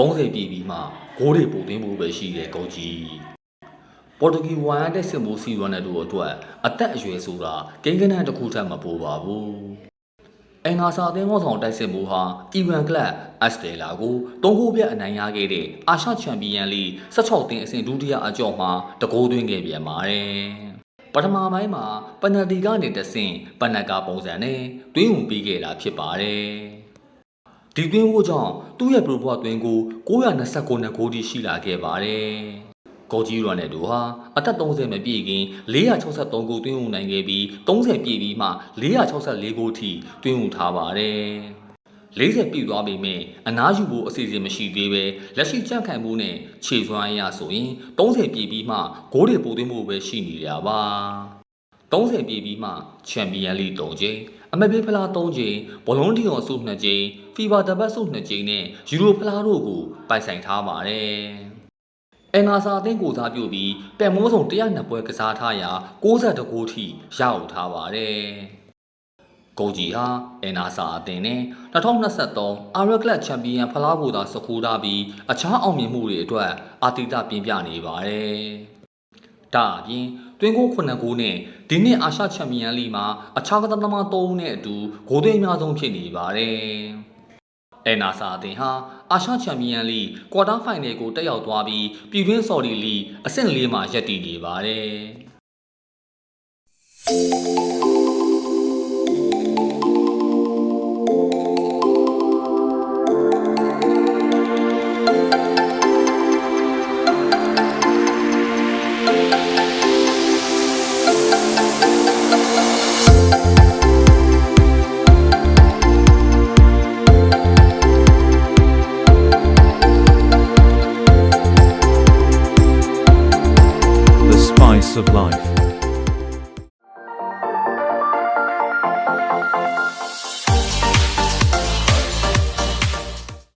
30ပြည်ပြီးမှဂိုးတွေပို့သွင်းမှုပဲရှိတဲ့ကောက်ကြီးပေါ်တူဂီဝိုင်ရတဲ့စစ်မိုးစီရွမ်းတဲ့တို့အတွက်အသက်အရွယ်ဆိုတာကိန်းကနန်းတစ်ခုထက်မပိုပါဘူးအင်္ဂါစာအသင်းကောဆောင်တိုက်စစ်မှုဟာအီဗန်ကလပ်အက်စတေလာကိုသုံးခုပြတ်အနိုင်ရခဲ့တဲ့အာရှချန်ပီယံလိ16တင်းအဆင့်ဒုတိယအကြော့မှာတကိုးသွင်းခဲ့ပြန်ပါတယ်ပထမပိုင်းမှာပနတီကနေတဆင့်ပနကာပုံစံနဲ့တွင်းဝင်ပြီးခဲ့တာဖြစ်ပါတယ် ဒီတွင်းဖို့ကြောင့်သူ့ရဲ့ပရိုဘွားတွင်းကို929နှစ်ကိုထိရှိလာခဲ့ပါတယ်ကောကြီးရွန်နဲ့တို့ဟာအသက်30မပြည့်ခင်463ကိုတွင်းဝင်နိုင်ခဲ့ပြီး30ပြည့်ပြီးမှ464ကိုထိတွင်းဝင်ထားပါတယ်40ပြည့်သွားပြီမဲ့အနားယူဖို့အစီအစဉ်မရှိသေးပဲလက်ရှိကြန့်ခိုင်မှုနဲ့ခြေစွမ်းအရဆိုရင်30ပြည့်ပြီးမှဂိုးတွေပို့သွင်းဖို့ပဲရှိနေကြပါ 30ပြည့်ပြီးမှချန်ပီယံလိ3ကြိမ်အမပေးဖလား3ကြိမ်ဘောလုံးတီအောင်ဆု2ကြိမ်ဖီဗာတပတ်ဆု2ကြိမ်နဲ့ယူရိုဖလားတို့ကိုပိုင်ဆိုင်ထားပါတယ်အင်နာစာအသင်းကိုစားပြုပြီးပက်မိုးဆောင်102ပွဲကစားထားရာ62ဂိုးထိရအောင်ထားပါတယ်။ဂိုဂျီဟာအင်နာစာအသင်းနဲ့2023အာရကလပ်ချန်ပီယံဖလားကိုသာစကူထားပြီးအခြားအောင်မြင်မှုတွေအတွက်အာတိတပြင်ပြနေပါတယ်။ ဒါအပြင်တွင်းကို9ဂိုးနဲ့ဒီနှစ်အာရှချန်ပီယံလိမှာအခြားကစားသမား3ဦးနဲ့အတူဂိုးသွင်းအများဆုံးဖြစ်နေပါတယ်။အဲနာစာအသင်းဟာအာရှချန်ပီယံလိကွာတာဖိုင်နယ်ကိုတက်ရောက်သွားပြီးပြည်တွင်းဆော်ဒီလီအဆင့်၄မှာရပ်တည်နေပါတယ်။ of life.